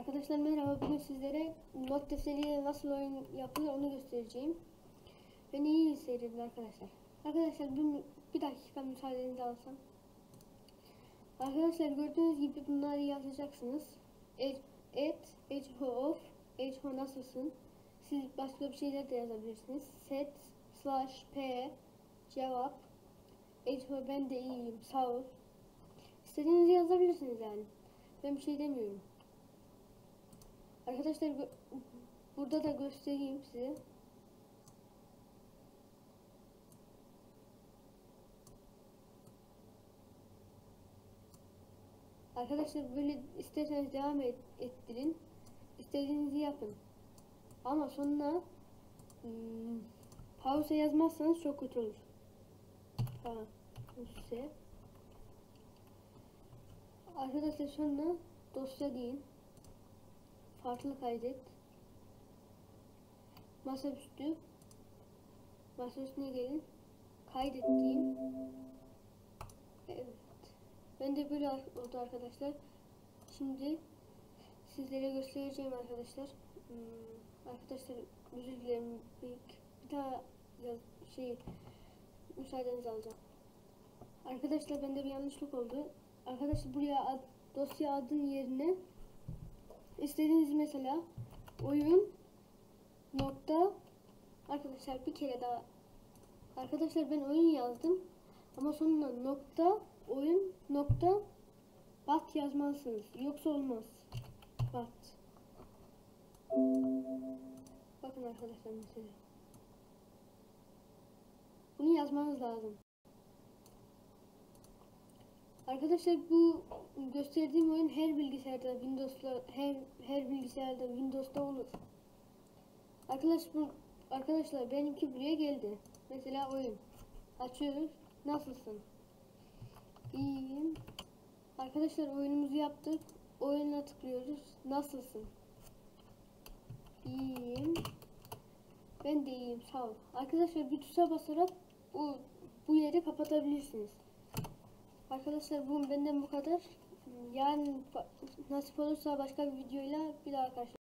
Arkadaşlar merhaba. Bugün sizlere not defteriyle nasıl oyun yapılır onu göstereceğim. Beni iyi seyredin arkadaşlar. Arkadaşlar bir, bir dakika müsaadenizi alsam. Arkadaşlar gördüğünüz gibi bunları yazacaksınız. Et, echo of, echo nasılsın? Siz başka bir şeyler de yazabilirsiniz. Set, slash, p, cevap, echo ben de iyiyim, sağ ol. İstediğinizi yazabilirsiniz yani. Ben bir şey demiyorum. Arkadaşlar burada da göstereyim size. Arkadaşlar böyle isterseniz devam et, ettirin. İstediğinizi yapın. Ama sonra hmm, pause yazmazsanız çok kötü olur. Pause. Arkadaşlar sonra dosya deyin. Farklı kaydet. Masaüstü. Masa üstüne gelin. Kaydet deyin. Evet. Ben de böyle oldu arkadaşlar. Şimdi sizlere göstereceğim arkadaşlar. Hmm, arkadaşlar özür dilerim. Bir, bir daha şey müsaadenizi alacağım. Arkadaşlar bende bir yanlışlık oldu. Arkadaşlar buraya ad, dosya adın yerine istediğiniz mesela oyun nokta arkadaşlar bir kere daha. Arkadaşlar ben oyun yazdım ama sonuna nokta oyun nokta bat yazmalısınız. Yoksa olmaz. Bat. Bakın arkadaşlar mesela. Bunu yazmanız lazım Arkadaşlar bu gösterdiğim oyun her bilgisayarda Windows'la her her bilgisayarda Windows'ta olur. Arkadaş bu arkadaşlar benimki buraya geldi. Mesela oyun. Açıyoruz. Nasılsın? İyiyim. Arkadaşlar oyunumuzu yaptık. Oyuna tıklıyoruz. Nasılsın? İyiyim. Ben de iyiyim. Sağ ol. Arkadaşlar bir tuşa basarak bu bu yeri kapatabilirsiniz. Arkadaşlar bu benden bu kadar. Yarın nasip olursa başka bir videoyla bir daha karşılaşırız.